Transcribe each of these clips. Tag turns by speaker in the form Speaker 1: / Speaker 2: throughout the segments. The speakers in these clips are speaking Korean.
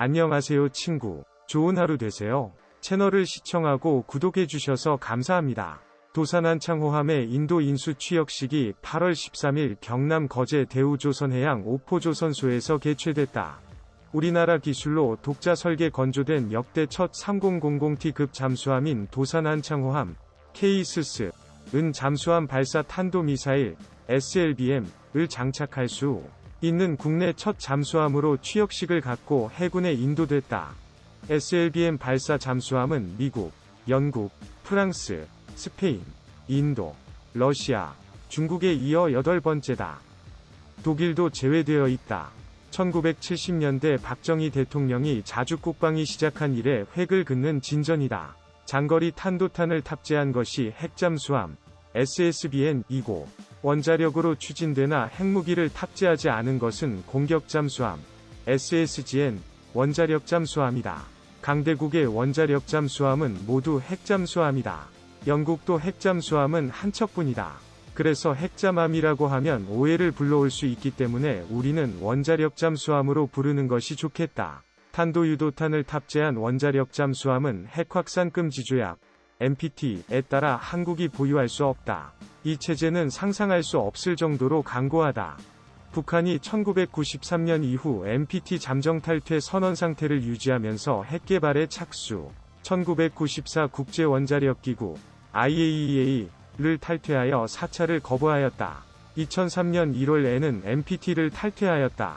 Speaker 1: 안녕하세요 친구. 좋은 하루 되세요. 채널을 시청하고 구독해주셔서 감사합니다. 도산한 창호함의 인도 인수 취역식이 8월 13일 경남 거제 대우조선해양 오포조선소에서 개최됐다. 우리나라 기술로 독자 설계 건조된 역대 첫 3000T급 잠수함인 도산한 창호함 케이스스 은 잠수함 발사 탄도미사일 SLBM을 장착할 수 있는 국내 첫 잠수함으로 취역식을 갖고 해군에 인도됐다. SLBM 발사 잠수함은 미국, 영국, 프랑스, 스페인, 인도, 러시아, 중국에 이어 여덟 번째다. 독일도 제외되어 있다. 1970년대 박정희 대통령이 자주 국방이 시작한 이래 획을 긋는 진전이다. 장거리 탄도탄을 탑재한 것이 핵잠수함 SSBN-2고 원자력으로 추진되나 핵무기를 탑재하지 않은 것은 공격 잠수함 SSGN 원자력 잠수함이다. 강대국의 원자력 잠수함은 모두 핵 잠수함이다. 영국도 핵 잠수함은 한 척뿐이다. 그래서 핵잠함이라고 하면 오해를 불러올 수 있기 때문에 우리는 원자력 잠수함으로 부르는 것이 좋겠다. 탄도유도탄을 탑재한 원자력 잠수함은 핵확산 금 지 조약 NPT에 따라 한국이 보유할 수 없다. 이 체제는 상상할 수 없을 정도로 강고하다. 북한이 1993년 이후 NPT 잠정 탈퇴 선언 상태를 유지하면서 핵 개발에 착수. 1994 국제원자력기구 IAEA를 탈퇴하여 4차를 거부하였다. 2003년 1월에는 NPT를 탈퇴하였다.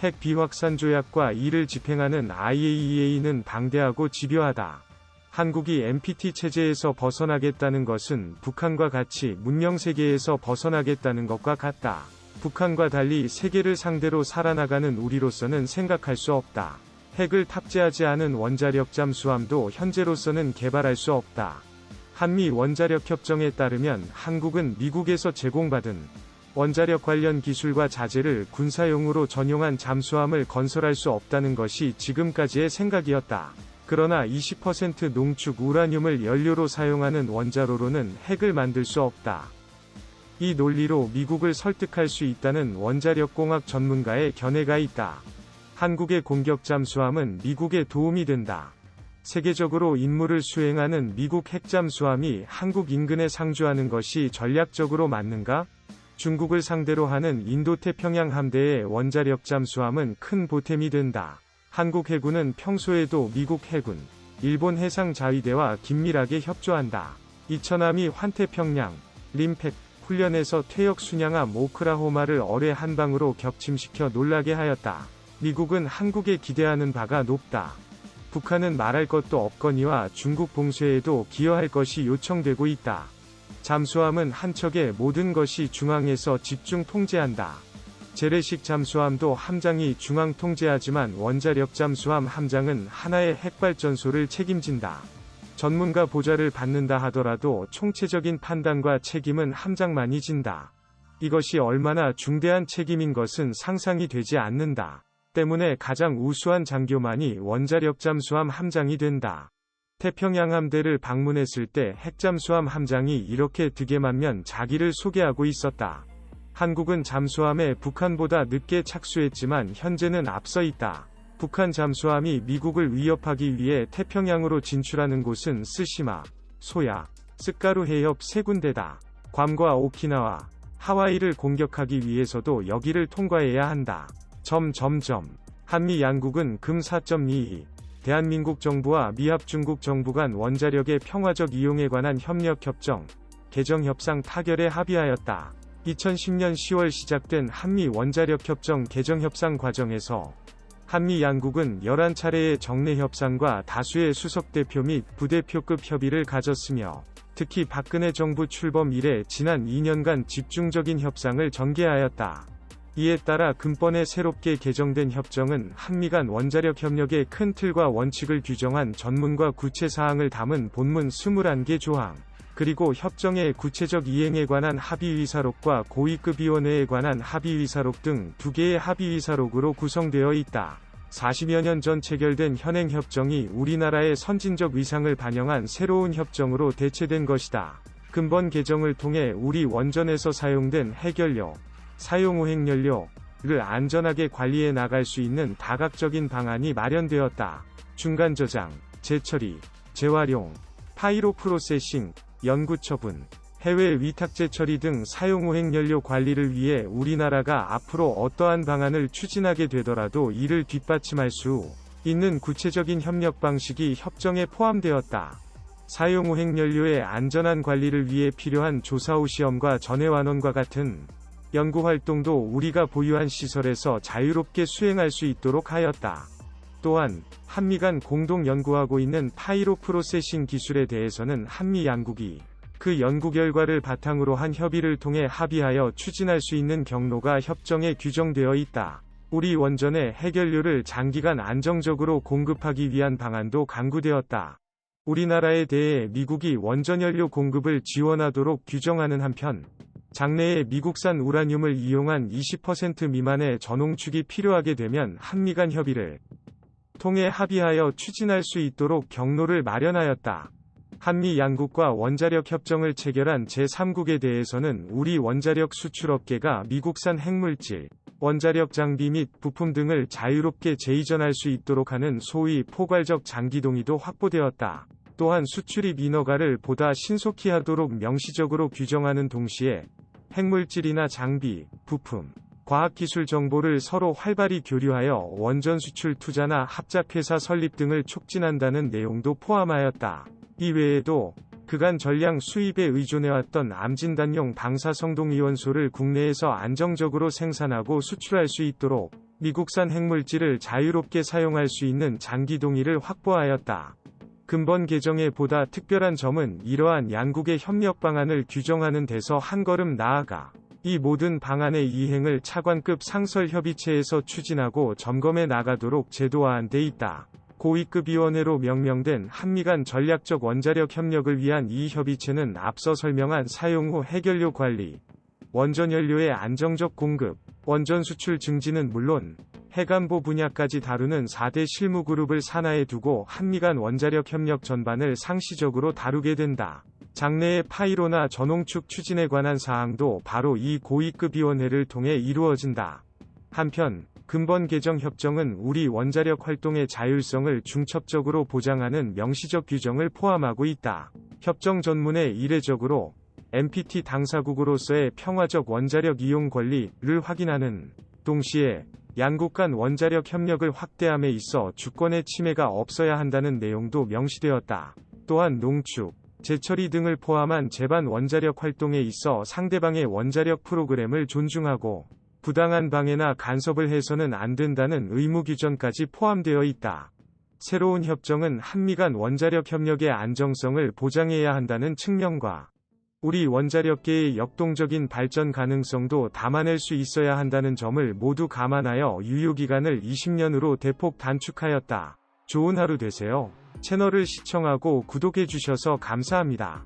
Speaker 1: 핵 비확산 조약과 이를 집행하는 IAEA는 방대하고 집요하다. 한국이 NPT 체제에서 벗어나겠다는 것은 북한과 같이 문명 세계에서 벗어나겠다는 것과 같다. 북한과 달리 세계를 상대로 살아나가는 우리로서는 생각할 수 없다. 핵을 탑재하지 않은 원자력 잠수함도 현재로서는 개발할 수 없다. 한미 원자력 협정에 따르면 한국은 미국에서 제공받은 원자력 관련 기술과 자재를 군사용으로 전용한 잠수함을 건설할 수 없다는 것이 지금까지의 생각이었다. 그러나 20% 농축 우라늄을 연료로 사용하는 원자로로는 핵을 만들 수 없다. 이 논리로 미국을 설득할 수 있다는 원자력공학 전문가의 견해가 있다. 한국의 공격 잠수함은 미국에 도움이 된다. 세계적으로 임무를 수행하는 미국 핵잠수함이 한국 인근에 상주하는 것이 전략적으로 맞는가? 중국을 상대로 하는 인도태평양 함대의 원자력 잠수함은 큰 보탬이 된다. 한국 해군은 평소에도 미국 해군, 일본 해상 자위대와 긴밀하게 협조한다. 이천함이 환태평양, 림팩, 훈련에서 퇴역 순양함 오크라호마를 어뢰 한 방으로 격침시켜 놀라게 하였다. 미국은 한국에 기대하는 바가 높다. 북한은 말할 것도 없거니와 중국 봉쇄에도 기여할 것이 요청되고 있다. 잠수함은 한 척의 모든 것이 중앙에서 집중 통제한다. 재래식 잠수함도 함장이 중앙 통제하지만 원자력 잠수함 함장은 하나의 핵발전소를 책임진다. 전문가 보좌를 받는다 하더라도 총체적인 판단과 책임은 함장만이 진다. 이것이 얼마나 중대한 책임인 것은 상상이 되지 않는다. 때문에 가장 우수한 장교만이 원자력 잠수함 함장이 된다. 태평양 함대를 방문했을 때 핵잠수함 함장이 이렇게 득에만면 자기를 소개하고 있었다. 한국은 잠수함에 북한보다 늦게 착수했지만 현재는 앞서 있다. 북한 잠수함이 미국을 위협하기 위해 태평양으로 진출하는 곳은 스시마, 소야, 스카루 해협 세 군데다. 괌과 오키나와, 하와이를 공격하기 위해서도 여기를 통과해야 한다. 점점점. 한미 양국은 금 4.22. 대한민국 정부와 미합 중국 정부 간 원자력의 평화적 이용에 관한 협력 협정, 개정 협상 타결에 합의하였다. 2010년 10월 시작된 한미 원자력 협정 개정 협상 과정에서 한미 양국은 11차례의 정례 협상과 다수의 수석 대표 및 부대표급 협의를 가졌으며 특히 박근혜 정부 출범 이래 지난 2년간 집중적인 협상을 전개하였다. 이에 따라 근본에 새롭게 개정된 협정은 한미 간 원자력 협력의 큰 틀과 원칙을 규정한 전문과 구체 사항을 담은 본문 21개 조항, 그리고 협정의 구체적 이행에 관한 합의의사록과 고위급위원회에 관한 합의의사록 등 두 개의 합의의사록으로 구성되어 있다. 40여 년 전 체결된 현행 협정이 우리나라의 선진적 위상을 반영한 새로운 협정으로 대체된 것이다. 근본 개정을 통해 우리 원전에서 사용된 핵연료, 사용 후 핵연료, 를 안전하게 관리해 나갈 수 있는 다각적인 방안이 마련되었다. 중간 저장, 재처리, 재활용, 파이로 프로세싱, 연구 처분, 해외 위탁재 처리 등 사용후행 연료 관리를 위해 우리나라가 앞으로 어떠한 방안을 추진하게 되더라도 이를 뒷받침할 수 있는 구체적인 협력 방식이 협정에 포함되었다. 사용후행 연료의 안전한 관리를 위해 필요한 조사 후 시험과 전해완원과 같은 연구 활동도 우리가 보유한 시설에서 자유롭게 수행할 수 있도록 하였다. 또한 한미 간 공동 연구하고 있는 파이로 프로세싱 기술에 대해서는 한미 양국이 그 연구 결과를 바탕으로 한 협의를 통해 합의하여 추진할 수 있는 경로가 협정에 규정되어 있다. 우리 원전의 해결료를 장기간 안정적으로 공급하기 위한 방안도 강구되었다. 우리나라에 대해 미국이 원전연료 공급을 지원하도록 규정하는 한편, 장래에 미국산 우라늄을 이용한 20% 미만의 전홍축이 필요하게 되면 한미 간 협의를 통해 합의하여 추진할 수 있도록 경로를 마련하였다. 한미 양국과 원자력 협정을 체결한 제3국에 대해서는 우리 원자력 수출업계가 미국산 핵물질, 원자력 장비 및 부품 등을 자유롭게 재이전할 수 있도록 하는 소위 포괄적 장기 동의도 확보되었다. 또한 수출입 인허가를 보다 신속히 하도록 명시적으로 규정하는 동시에 핵물질이나 장비, 부품, 과학기술 정보를 서로 활발히 교류하여 원전 수출 투자나 합작회사 설립 등을 촉진한다는 내용도 포함하였다. 이외에도 그간 전량 수입에 의존해왔던 암진단용 방사성동이원소를 국내에서 안정적으로 생산하고 수출할 수 있도록 미국산 핵물질을 자유롭게 사용할 수 있는 장기 동의를 확보하였다. 근본 개정의 보다 특별한 점은 이러한 양국의 협력 방안을 규정하는 데서 한 걸음 나아가 이 모든 방안의 이행을 차관급 상설 협의체에서 추진하고 점검해 나가도록 제도화한 데 있다. 고위급 위원회로 명명된 한미 간 전략적 원자력 협력을 위한 이 협의체는 앞서 설명한 사용 후 해결료 관리, 원전 연료의 안정적 공급, 원전 수출 증진은 물론 해관보 분야까지 다루는 4대 실무 그룹을 산하에 두고 한미 간 원자력 협력 전반을 상시적으로 다루게 된다. 장래의 파이로나 전홍축 추진에 관한 사항도 바로 이 고위급 위원회를 통해 이루어진다. 한편 근본 개정 협정은 우리 원자력 활동의 자율성을 중첩적으로 보장하는 명시적 규정을 포함하고 있다. 협정 전문에 이례적으로 NPT 당사국으로서의 평화적 원자력 이용 권리를 확인하는 동시에 양국 간 원자력 협력을 확대함에 있어 주권의 침해가 없어야 한다는 내용도 명시되었다. 또한 농축, 재처리 등을 포함한 제반 원자력 활동에 있어 상대방의 원자력 프로그램을 존중하고 부당한 방해나 간섭을 해서는 안 된다는 의무 규정까지 포함되어 있다. 새로운 협정은 한미 간 원자력 협력의 안정성을 보장해야 한다는 측면과 우리 원자력계의 역동적인 발전 가능성도 담아낼 수 있어야 한다는 점을 모두 감안하여 유효기간을 20년으로 대폭 단축하였다. 좋은 하루 되세요. 채널을 시청하고 구독해 주셔서 감사합니다.